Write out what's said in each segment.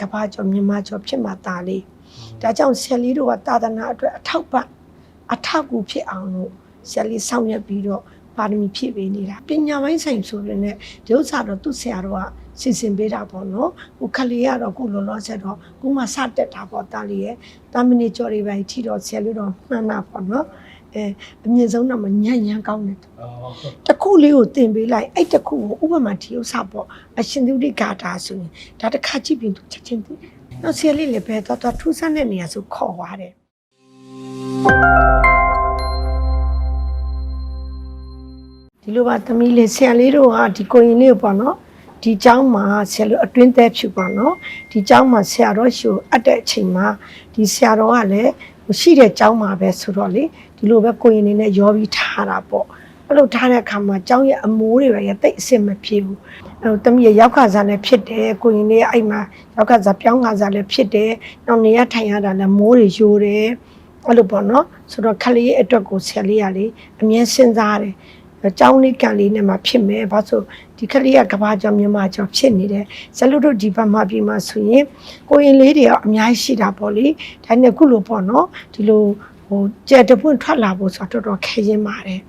ကဘာကျော်မြန်မာကျော်ဖြစ်မှာตาလေးဒါကြောင့်ဆယ်လေးတို့ကသာသနာအတွက်အထောက်ပံ့အထောက်အကူဖြစ်အောင်လို့ဆယ်လေးဆောင်ရွက်ပြီးတော့ပါရမီဖြည့်ပေးနေတာပညာပိုင်းဆိုင်ဆိုရင်လည်းဒီဥစ္စာတော့သူ့ဆရာတော်ကစီစဉ်ပေးတာပေါ့နော်ဟိုခလေးကတော့ကိုလောလောဆယ်တော့ကိုမှစတက်တာပေါ့တာလေးရဲ့တာမဏေကျော်တွေပဲထီတော့ဆယ်လေးတော့မှန်တာပေါ့နော် အဲအမြင့်ဆုံးတော့မညံ့ညမ်းကောင်းတယ် တစ်ခုလေးကိုတင်ပေးလိုက်အဲ့တစ်ခုကိုဥပမာဒီဥစ္စာပေါ့အရှင်သူတိဂါတာဆိုရင်ဒါတစ်ခါကြည့်ပြီးသူချက်ချင်းသိတယ်။နောက်ဆရာလေးလည်းပဲတော့တော့ထူးဆန်းတဲ့နေရာဆိုခေါ်သွားတယ်ဒီလိုပါသမီးလေးဆရာလေးတို့ကဒီကိုရင်လေးကိုပေါ့နော်ဒီเจ้าမှာဆရာလို့အတွင်းသက်ဖြစ်ပါနော်ဒီเจ้าမှာဆရာတော်ရှို့အပ်တဲ့အချိန်မှာဒီဆရာတော်ကလည်း မရှိတဲ့ကျောင်းမှာပဲဆိုတော့လေဒီလိုပဲကိုရင်နေနဲ့ရောပြီးထားတာပေါ့အဲ့လိုထားတဲ့အခါမှာကျောင်းရဲ့အမိုးတွေပဲရတိတ်အဆင်မပြေဘူးအဲ့လိုတမီးရဲ့ရောက်ခစားလည်းဖြစ်တယ်ကိုရင်လေးအဲ့မှာရောက်ခစားပြောင်းခစားလည်းဖြစ်တယ်နောက်နေရထိုင်ရတာလည်းမိုးတွေယိုတယ်အဲ့လိုပေါ့နော်ဆိုတော့ခလေးအတွက်ကိုဆယ်လေးရလေအမြဲစဉ်းစားတယ် ကျောင်းလေးကန်လေးနဲ့မှဖြစ်မယ်ဘာလို့ဒီခလေးကကဘာကျော်မြန်မာကျော်ဖြစ်နေတယ်ဇလူတို့ဒီဘက်မှာပြီးမှဆိုရင်ကိုရင်လေးတွေကအများကြီးရှိတာပေါ့လေဒါနဲ့ခုလိုပေါ့နော်ဒီလိုဟိုကြက်တပွင့်ထွက်လာဖို့ဆိုတော့တော်တော်ခဲရင်ပါတယ်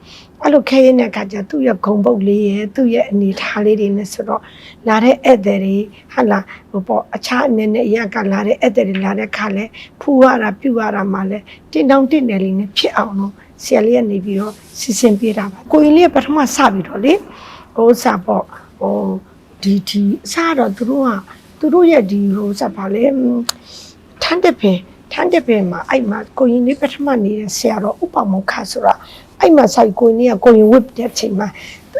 အဲ့လိုခဲရင်တဲ့အခါကျသူ့ရဲ့ဂုံပုတ်လေးရဲ့သူ့ရဲ့အနေထားလေးတွေနဲ့ဆိုတော့လာတဲ့ဧည့်သည်တွေဟာလာဟိုပေါ့အခြားအနေနဲ့အရကလာတဲ့ဧည့်သည်တွေလာတဲ့ခါလဲဖူရတာပြူရတာမှလဲတင်းတောင်းတင်းတယ်လေးနဲ့ဖြစ်အောင်လို့ ဆရာလေးကနေပြီးတော့စီစဉ်ပေးတာပါကိုရင်လေးကပထမစပြီးတော့လေဟိုစပေါ့ဟိုဒီဒီအစားတော့သူတို့ကသူတို့ရဲ့ဒီဟိုစပါလေဟွန်းထန်းတဲ့ပင်ထန်းတဲ့ပင်မှာအဲ့မှာကိုရင်လေးပထမနေတဲ့ဆရာတော်ဥပမောက္ခဆိုတာအဲ့မှာဆိုင်ကိုင်းကြီးကကိုရင်ဝစ်တဲ့အချိန်မှာ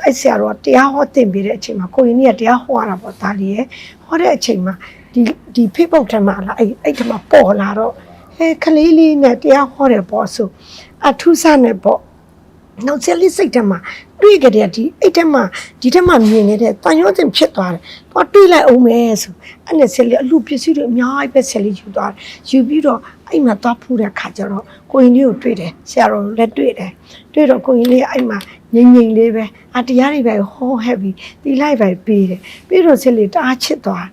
အဲ့ဆရာတော်ကတရားဟောတင်ပေးတဲ့အချိန်မှာကိုရင်ကြီးကတရားဟောရတာပေါ့ဒါလေးရဲ့ဟောတဲ့အချိန်မှာဒီဒီ Facebook ထဲမှာလာအဲ့အဲ့ထဲမှာပေါ်လာတော့ ဟဲခလေးလေးနဲ့တရားဟောတယ်ပေါ့ဆိုအထူးဆန်းနဲ့ပေါ့နောက်ဆက်လေးစိတ်ထဲမှာတွေ့ကြတဲ့ဒီအဲ့ထဲမှာဒီထဲမှာမြင်နေတဲ့တန်ရုံးစင်ဖြစ်သွားတယ်။တော့တွေးလိုက်အောင်မယ်ဆိုအဲ့နဲ့ဆက်လေးအလူပစ္စည်းတွေအများကြီးပဲဆက်လေးယူသွားတယ်။ယူပြီးတော့အဲ့မှာသွားဖူးတဲ့ခါကျတော့ကိုရင်လေးကိုတွေ့တယ်ဆရာတော်လည်းတွေ့တယ်။တွေ့တော့ကိုရင်လေးအဲ့မှာငိမ့်ငိမ့်လေးပဲအတရားတွေပဲဟောဟက်ပြီးတီလိုက်ပဲပြီးတယ်။ပြီးတော့ဆက်လေးတအားချစ်သွား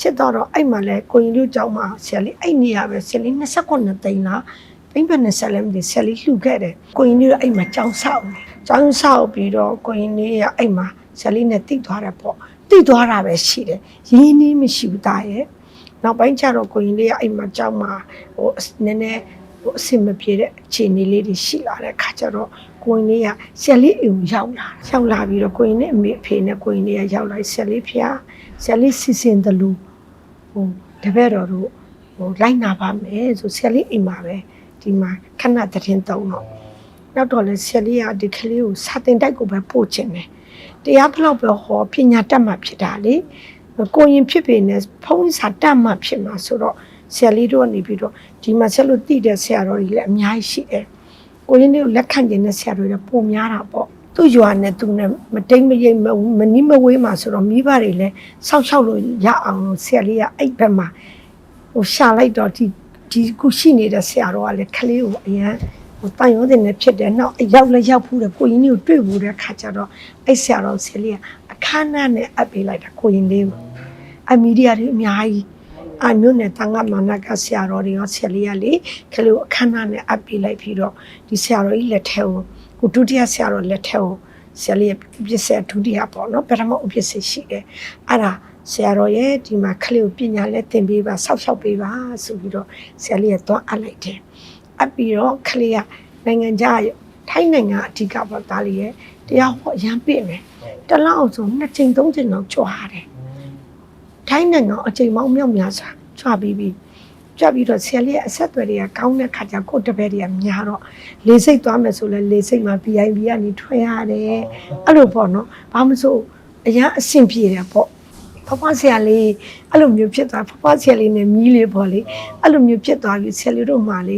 ချစ်တော့တော့အဲ့မှာလဲကိုရင်လေးကြောင်းမှာဆရာလေးအဲ့နေရပဲဆရာလေး29သိန်းလားဘိမ့်ဘယ်နဲ့ဆက်လဲမသိဆက်လေးလှူခဲ့တယ်ကိုရင်လေးကအဲ့မှာကြောင်းဆောက်တယ်ကြောင်းဆောက်ပြီးတော့ကိုရင်လေးကအဲ့မှာဆက်လေးနဲ့တိတ်သွားတယ်ပေါ့တိတ်သွားတာပဲရှိတယ်ရင်းနှီးမရှိဘူးသားရဲ့နောက်ပိုင်းကျတော့ကိုရင်လေးကအဲ့မှာကြောင်းမှာဟိုနည်းနည်းဟိုအဆင်မပြေတဲ့အခြေအနေလေးတွေရှိလာတဲ့ခါကျတော့ကိုရင်လေးကဆက်လေးအိမ်ကိုရောက်လာရောက်လာပြီးတော့ကိုရင်နဲ့အမေအဖေနဲ့ကိုရင်လေးကရောက်လာဆက်လေးဖျားဆက်လေးစီစဉ်တယ်လို့ ဟိုတပည့်တော်တို့ဟိုလိုက်နာပါမယ်ဆိုဆက်လေးအိမ်မှာပဲဒီမှာခဏတရင်တုံးတော့နောက်တော့လေဆယ်လေးကဒီကလေးကိုစာတင်တိုက်ကိုပဲပို့ချင်တယ်တရားဘလောက်ပဲဟောပညာတတ်မှဖြစ်တာလေကိုရင်ဖြစ်ပေနဲ့ဖုံးစာတတ်မှဖြစ်မှာဆိုတော့ဆယ်လေးတို့ကနေပြီးတော့ဒီမှာဆက်လို့တည်တဲ့ဆရာတော်ကြီးလည်းအများကြီးရှိတယ်ကိုရင်တွေကိုလက်ခံကျင်တဲ့ဆရာတော်တွေပုံများတာပေါ့ သူ့ရွာနဲ့သူနဲ့မတိမ်မရိမ်မမနီးမဝေးမှာဆိုတော့မိဘတွေလည်းစောက်ရှောက်လို့ရအောင်လို့ဆရာလေးကအဲ့ဘက်မှာဟိုရှာလိုက်တော့ဒီဒီခုရှိနေတဲ့ဆရာတော်ကလည်းခလေးကိုအရန်ဟိုတန်ရုံးတင်နေဖြစ်တယ်နောက်အရောက်လည်းရောက်ဘူးတယ်ကိုရင်လေးကိုတွေ့ဘူးတဲ့ခါကျတော့အဲ့ဆရာတော်ဆယ်လေးကအခမ်းအနားနဲ့အပ်ပေးလိုက်တာကိုရင်လေးကိုအမီဒီယာတွေအများကြီးအမျိုးနဲ့တန်ခါမာနကဆရာတော်တွေရောဆယ်လေးကလေခလေးကိုအခမ်းအနားနဲ့အပ်ပေးလိုက်ပြီးတော့ဒီဆရာတော်ကြီးလက်ထဲကို ကိုဒုတိယဆရာတော်လက်ထဲကိုဆယ်လေးပြည့်စက်ဒုတိယပေါ့နော်ပထမဥပ္ပစ္စရှိတယ်အဲ့ဒါဆရာတော်ရဲ့ဒီမှာခလေးကိုပညာလက်သင်ပေးပါဆောက်ရှောက်ပေးပါဆိုပြီးတော့ဆရာလေးကသွားအပ်လိုက်တယ်အပ်ပြီးတော့ခလေးကနိုင်ငံခြားထိုင်းနိုင်ငံအဓိကပေါ့သားလေးရဲ့တရားဟောရမ်းပြည့်မယ်တလောက်အောင်ဆိုနှစ်ချိန်သုံးချိန်တော့ကြွားတယ်ထိုင်းနိုင်ငံအချိန်မောင်းမြောက်များစွာကြွားပြီးပြီး ကြွားပြီးတော့ဆရာလေးရဲ့အဆက်အသွယ်တွေကကောင်းတဲ့ခါကျကိုယ့်တပည့်တွေကများတော့လေစိတ်သွားမယ်ဆိုလဲလေစိတ်မှာ VIP ကနေထွက်ရတယ်အဲ့လိုပေါ့နော်ဘာမှမဆိုအရင်အဆင်ပြေတယ်ပေါ့ဖဖဆရာလေးအဲ့လိုမျိုးဖြစ်သွားဖဖဆရာလေးနဲ့မြီးလေးပေါ့လေအဲ့လိုမျိုးဖြစ်သွားပြီဆရာလေးတို့မှလေ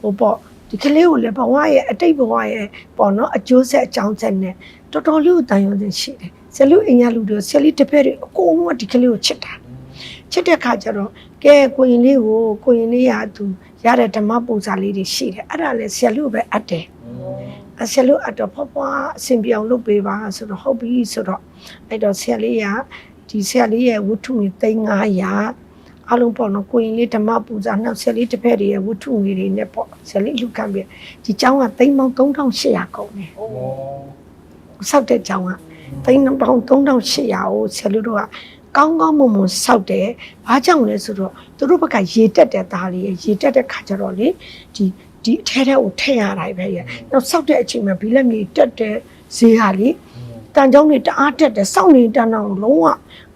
ဟိုပေါ့ဒီကလေးကိုလည်းဘဝရဲ့အတိတ်ဘဝရဲ့ပေါ့နော်အကျိုးဆက်အကြောင်းဆက်နဲ့တော်တော်လေးကိုတန်ရုံးတင်ရှိတယ်ဆရာလေးအိမ်ရလူတွေဆရာလေးတစ်ဖက်တွေအကုန်လုံးကဒီကလေးကိုချစ်တာ ချစ်တဲ့ခါကျတော့ကဲကိုရင်လေးကိုကိုရင်လေးရသူရတဲ့ဓမ္မပူဇာလေးတွေရှိတယ်အဲ့ဒါလည်းဆရာလေးကိုပဲအပ်တယ်အဆယ်လို့အတော့ဖွားဖွားအဆင်ပြေအောင်လုပ်ပေးပါဆိုတော့ဟုတ်ပြီဆိုတော့အဲ့တော့ဆရာလေးကဒီဆရာလေးရဲ့ဝတ္ထုမြေ3900အားလုံးပေါ့နော်ကိုရင်လေးဓမ္မပူဇာနောက်ဆယ်လေးတစ်ဖက်တွေရဲ့ဝတ္ထုငွေတွေနဲ့ပေါ့ဆယ်လေးလူခံပြီးဒီကျောင်းကသိန်းပေါင်း3800ကုန်တယ်ဩစောက်တဲ့ကျောင်းကသိန်းပေါင်း3800ကိုဆယ်လူတို့က ကောင်းကောင်းမွန်မွန်စောက်တယ်။ဘာကြောင့်လဲဆိုတော့သူတို့ဘက်ကရေတက်တဲ့သားလေးရေရေတက်တဲ့ခါကျတော့လေဒီဒီအထဲထဲကိုထည့်ရတာပဲရဲ့။နောက်စောက်တဲ့အချိန်မှာဘီလက်မြေတက်တဲ့ဈေးဟာလေတန်ကြောင်းတွေတအားတက်တယ်စောက်နေတန်းအောင်လုံးဝ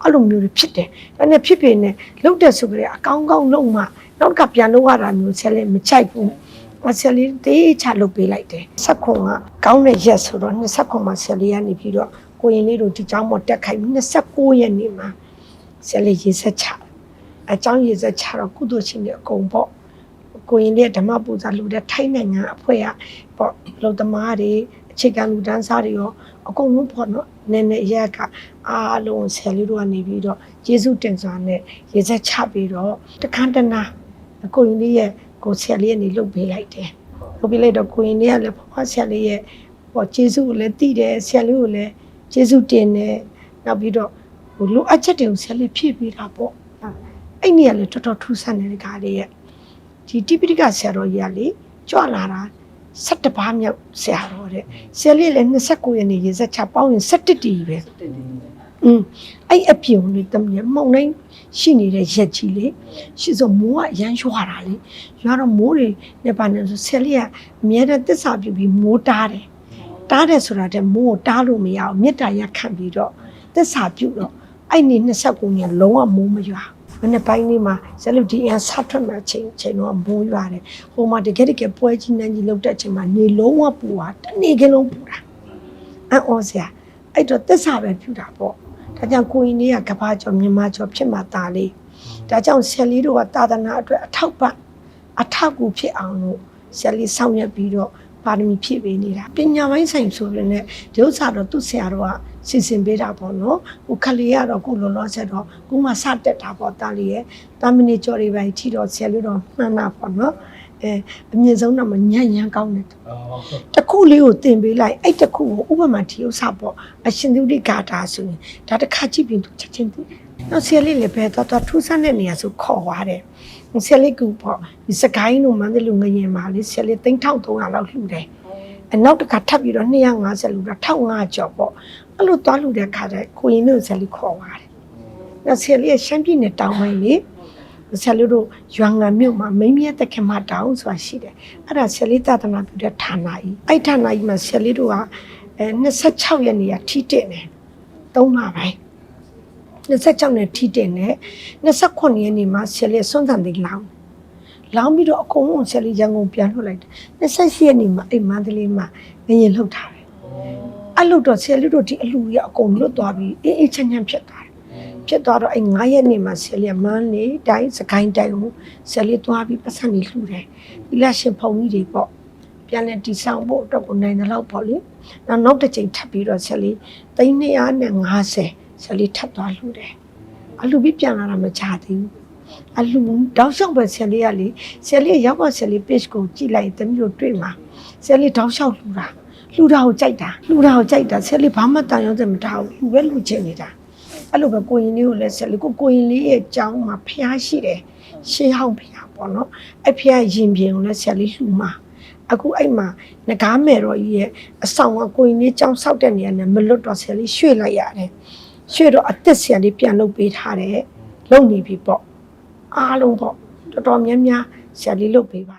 အဲ့လိုမျိုးတွေဖြစ်တယ်။ဒါနဲ့ဖြစ်ဖြစ်နဲ့လုတ်တဲ့ဆိုကြတဲ့အကောင်းကောင်းလုံးမှနောက်ကပြန်လို့ရတာမျိုးဆက်လက်မချိုက်ဘူး။မဆယ်လေးတေးချလုပ်ပေးလိုက်တယ်ဆက်ခွန်ကကောင်းတဲ့ရက်ဆိုတော့20ခွန်မှာဆယ်လေးကနေပြီးတော့ကိုရင်လေးတို့ဒီကျောင်းပေါ်တက်ခိုင်း29ရက်နေ့မှာ ဆယ်လေးရေဆက်ချအကျောင်းရေဆက်ချတော့ကုသိုလ်ရှင်တွေအကုန်ပေါ့ကိုရင်လေးဓမ္မပူဇာလူတဲ့ထိုင်းနိုင်ငံအဖွဲ့ကပေါ့လုံသမားတွေအခြေခံလူတန်းစားတွေရောအကုန်လုံးပေါ့နော်နည်းနည်းရက်ကအားလုံးဆယ်လေးတို့ကနေပြီးတော့ယေရှုတင်စွာနဲ့ရေဆက်ချပြီးတော့တခန်းတနာကိုရင်လေးရဲ့ကိုဆယ်လေးကနေလှုပ်ပေးလိုက်တယ်လုပ်ပြလိုက်တော့ကိုရင်လေးကလည်းဖွားဆရာလေးရဲ့ဟောကျေးဇူးကိုလည်းသိတယ်ဆရာလေးကိုလည်းကျေးဇူးတင်တယ်နောက်ပြီးတော့ ဟိုလိုအပ်ချက်တွေကိုဆရာလေးဖြည့်ပေးတာပေါ့အဲ့နေရာလည်းတော်တော်ထူးဆန်းတဲ့ကားလေးရဲ့ဒီတိပိဋကဆရာတော်ကြီးကလေကြွလာတာ17ပါးမြောက်ဆရာတော်တဲ့ဆရာလေးလည်း29ရက်နေ့ရေစက်ချပေါင်းရင်17တီပဲတက်တယ်อืมအဲ့အပြုံလေးတမန်မောင်တိုင်းရှိနေတဲ့ရက်ကြီးလေရှိစောမိုးကအရန်ရွာတာလေရွာတော့မိုးတွေနဲ့ပါနေဆိုဆယ်လေးကအမြဲတမ်းတစ္ဆာပြုပြီးမိုးတားတယ်တားတယ်ဆိုတာတဲ့မိုးကိုတားလို့မရအောင်မေတ္တာရခံပြီးတော့တစ္ဆာပြုတော့ အဲ့နေ29ရက်လုံးဝမိုးမရွာမနေ့ပိုင်းလေးမှာဇလူဒီအန်ဆက်ထွက်မဲ့ချိန်ချိန်တော့မိုးရွာတယ်ဟိုမှာတကယ်တကယ်ပွဲကြီးနန်းကြီးလောက်တဲ့အချိန်မှာနေလုံးဝပူတာတနေ့ကလုံးပူတာအံ့ဩစရာအဲ့တော့တစ္ဆာပဲပြုတာပေါ့ဒါကြောင့်ကိုရင်လေးကကဘာကျော်မြန်မာကျော်ဖြစ်မှตาလေးဒါကြောင့်ဆယ်လေးတို့ကသာသနာအတွက်အထောက်ပံ့အထောက်အကူဖြစ်အောင်လို့ဆယ်လေးဆောင်ရွက်ပြီးတော့ပါရမီဖြည့်ပေးနေတာပညာပိုင်းဆိုင်ဆိုရင်လည်းဒီဥစ္စာတော့သူ့ဆရာတော်က စီစဉ်ပေးတာပေါ့နော်ဟိုခလေးရတော့ကိုလောလောဆယ်တော့ကိုမှစတက်တာပေါ့တာလေးရဲ့တာမီနီကျော်တွေပဲထီတော့ဆယ်လေးတော့မှန်တာပေါ့နော်အဲအမြင့်ဆုံးတော့မညံ့ညမ်းကောင်းတယ်ဩတစ်ခုလေးကိုတင်ပေးလိုက်အဲ့တစ်ခုကိုဥပမာဒီဥစ္စာပေါ့အရှင်သူတိဂါတာဆိုရင်ဒါတစ်ခါကြည့်ပြီးသူချက်ချင်းသိတယ်။နောက်ဆယ်လေးလည်းပဲတော့တော့ထူးဆန်းတဲ့နေရာဆိုခေါ်သွားတယ်။ဆယ်လေးကပေါ့ဒီစကိုင်းတို့မန္တလူငရင်မှာလေဆယ်လေး3300လောက်လှူတယ်။အနောက်တစ်ခါထပ်ပြီးတော့250လူတော့1500ကျော်ပေါ့။ အဲ့လိုသွားလှူတဲ့ခါကျကိုရင်တို့ဆယ်လေးခေါ်သွားတယ်။နောက်ဆယ်လေးကရှမ်းပြည်နယ်တောင်ပိုင်းလေဆယ်လေးတို့ရွာငံမြို့မှာမိန်းမြတ်တခင်မတောင်ဆိုတာရှိတယ်။အဲ့ဒါဆယ်လေးသာသနာပြုတဲ့ဌာနကြီး။အဲ့ဌာနကြီးမှာဆယ်လေးတို့ကအဲ26ရက်နေ့ကထိတက်တယ်။3လပိုင်း26နဲ့ထိတက်နေ29ရက်နေ့မှာဆယ်လေးစွန့်ဆန်သေးလောင်းလောင်းပြီးတော့အကုန်လုံးဆယ်လေးရန်ကုန်ပြန်လွှတ်လိုက်တယ်28ရက်နေ့မှာအိမ်မန္တလေးမှာငရင်လှုပ်ထားတယ် အဲ့လို့တော့ဆယ်လေးတို့ဒီအလူကြီးအကုန်လွတ်သွားပြီးအေးအေးချမ်းချမ်းဖြစ်သွားတယ်ဖြစ်သွားတော့အဲ့9ရက်နေ့မှာဆယ်လေးမန်းလေးတိုင်းစကိုင်းတိုင်းကိုဆယ်လေးသွားပြီးပတ်စံနေလှူတယ်ဒီလက်ရှင်ဖုံကြီးတွေပေါ့ပြန်လဲတီဆောင်ဖို့အတွက်ကိုနိုင်တယ်လို့ပေါ့လေနောက်နောက်တစ်ချိန်ထပ်ပြီးတော့ဆယ်လေး350ဆယ်လေးထပ်သွားလှူတယ်အလူပြီးပြန်လာတာမချသေးဘူးအလူတောက်လျှောက်ပဲဆယ်လေးကလေဆယ်လေးရောက်ပါဆယ်လေး page ကိုကြည့်လိုက်ရင်တမျိုးတွေ့မှာဆယ်လေးတောက်လျှောက်လှူတာ လှူတာကိုကြိုက်တာလှူတာကိုကြိုက်တာဆယ်လေးဘာမှတန်ရုံးစမထားဘူးလှူပဲလှူချင်နေတာအဲ့လိုပဲကိုရင်လေးကိုလည်းဆယ်လေးကိုကိုရင်လေးရဲ့ကြောင်းမှာဖျားရှိတယ်ရှေးဟောင်းဖျားပေါ့နော်အဲ့ဖျားရင်ပြင်ကိုလည်းဆယ်လေးလှူမှာအခုအဲ့မှာငကားမယ်တော်ကြီးရဲ့အဆောင်ကကိုရင်လေးကြောင်းဆောက်တဲ့နေရာနဲ့မလွတ်တော့ဆယ်လေးရွှေ့လိုက်ရတယ်ရွှေတော့အသက်ဆရာလေးပြန်လုပ်ပေးထားတယ်လုပ်နေပြီပေါ့အားလုံးပေါ့တော်တော်များများဆရာလေးလုပ်ပေးပါ